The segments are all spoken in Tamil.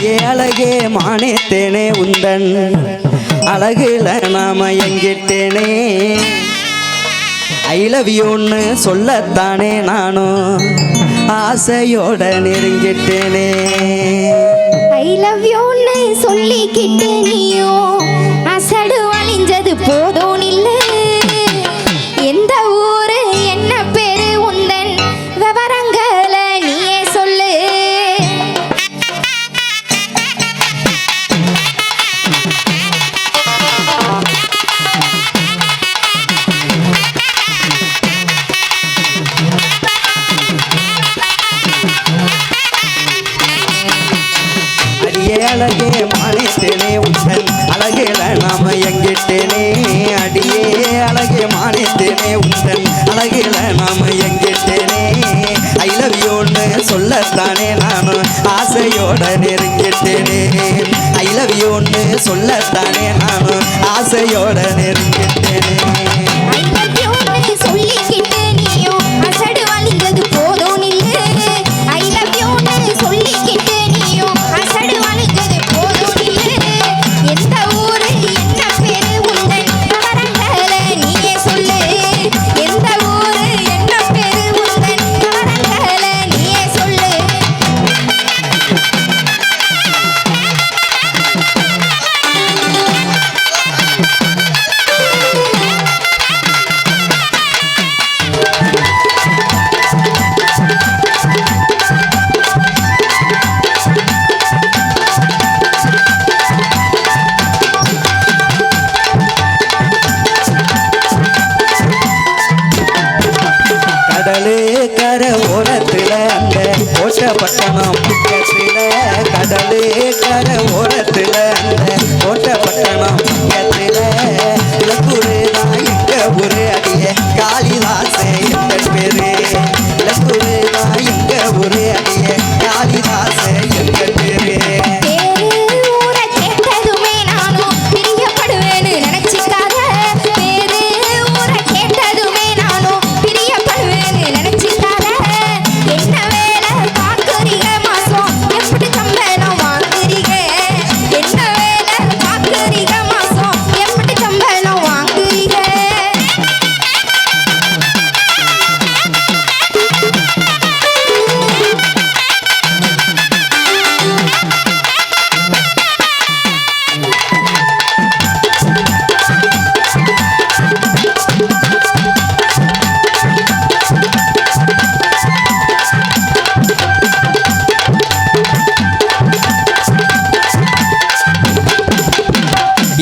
அடியே அழகே மானேத்தேனே உந்தன். அழகுல நாம எங்கிட்டேனே. ஐ லவ் யூன்னு சொல்லத்தானே நானும். ஆசையோட நெருங்கிட்டேனே. ஐ லவ் யூன்னு சொல்லிக்கிட்டேனே. அழகே மாணித்தேனே உச்சன். அழகில நாம எங்கிட்டேனே அடியே. அழகே மாணித்தேனே உச்சன். அழகில நாம எங்கிட்டேனே. ஐ லவ் யூன்னு சொல்லத்தானே நானும் ஆசையோட நெருங்கிட்டேனே. ஐ லவ் யூன்னு சொல்லத்தானே நானும் ஆசையோட நெருங்க கர ஓரத்தில் அந்த கோட்டை பக்கத்தில் கடலே கடலு கர ஓரத்துல அந்த கோட்டை பக்கத்தில். இலக்குரு தான் ஒரு அடிய காளிதாசே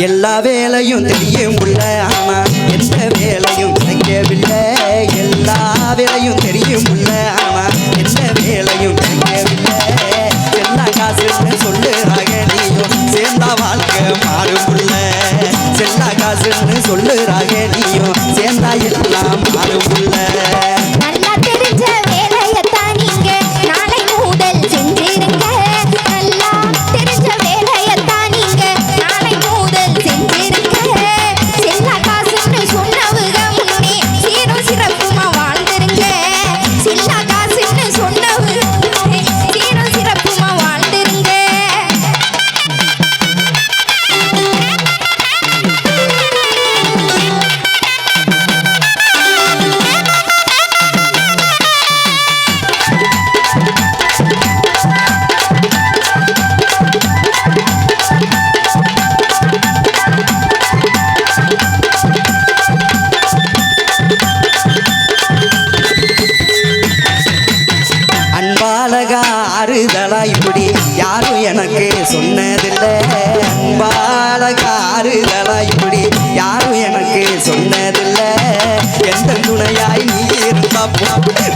எல்லா வேலையும் தெரியும் உள்ள ஆமா எந்த வேலையும் கிடைக்கவில்லை. எல்லா வேலையும் தெரியும் உள்ள ஆமா எந்த வேலையும் கிடைக்கவில்லை. எல்லா காசு சொல்லுறாங்க நீயும் சேர்ந்தா வாழ்க்கை மாறும் உள்ள. செல்லா காசுன்னு சொல்லுறாங்க நீயும் சேர்ந்தா எல்லாம் மாறும் என்னடா இப்படி யாரும் எனக்கு சொன்னதில்லை. அன்பாலகா இப்படி யாரும் எனக்கு சொன்னதில்லை. எந்த துணையாய் நீ இருந்தா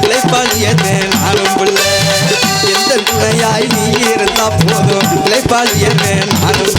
பிழைப்பாளியது நானும் புள்ள. எந்த துணையாய் நீ இருந்தா போதும் பிழைப்பாளியது நானும்